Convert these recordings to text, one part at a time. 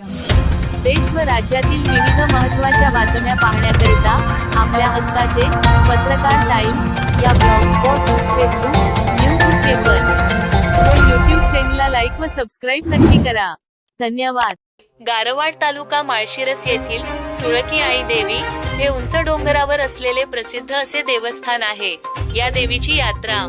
देश व राज्यातील विविध महत्त्वाच्या बातम्या पाहण्याकरिता आपल्या हक्काचे पत्रकार टाइम्स या ब्लॉगस्पॉट फेसबुक न्यूज पेपर. व चॅनलला लाईक व सबस्क्राईब नक्की करा. धन्यवाद. गारवाड तालुका माळशिरस येथील सुळकी आई देवी हे उंच डोंगरावर असलेले प्रसिद्ध असे देवस्थान आहे. या देवीची यात्रा.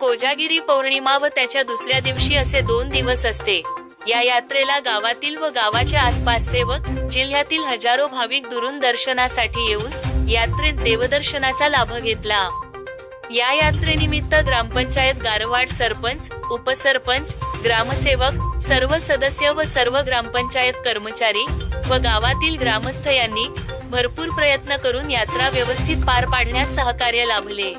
कोजागिरी पौर्णिमा व त्याच्या दुसऱ्या दिवशी असे दोन दिवस असते. या यात्रेला गावातील व गावाच्या आसपासचे व जिल्ह्यातील हजारो भाविक दुरून दर्शनासाठी येऊन यात्रेत देवदर्शनाचा लाभ घेतला. या यात्रेनिमित्त ग्रामपंचायत गारवाड सरपंच उपसरपंच ग्रामसेवक सर्व सदस्य व सर्व ग्रामपंचायत कर्मचारी व गावातील ग्रामस्थ यांनी भरपूर प्रयत्न करून यात्रा व्यवस्थित पार पाडण्यास सहकार्य लाभले.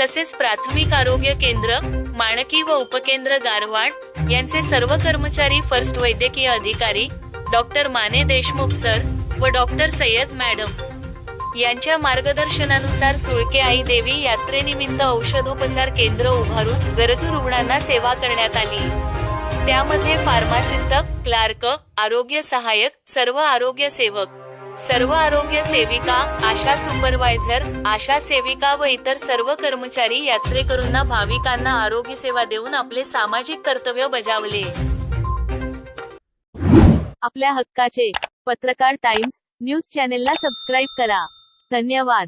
तसेच प्राथमिक आरोग्य केंद्र माणकी व उपकेंद्र गारवाड यांचे सर्व कर्मचारी फर्स्ट वैद्यकीय अधिकारी डॉक्टर माने देशमुख सर व डॉक्टर सय्यद मॅडम. यांच्या मार्गदर्शनानुसार सुळके आई देवी यात्रेनिमित्त औषधोपचार केंद्र उभारून गरजू रुग्णांना सेवा करण्यात आली. त्यामध्ये फार्मासिस्ट क्लार्क आरोग्य सहाय्यक सर्व आरोग्य सेवक सर्व आरोग्य सेविका आशा सुपरवायझर आशा सेविका व इतर सर्व कर्मचारी यात्रेकरूंना भाविकांना आरोग्य सेवा देऊन आपले सामाजिक कर्तव्य बजावले. आपल्या हक्काचे पत्रकार टाइम्स न्यूज चॅनेलला सबस्क्राईब करा. धन्यवाद.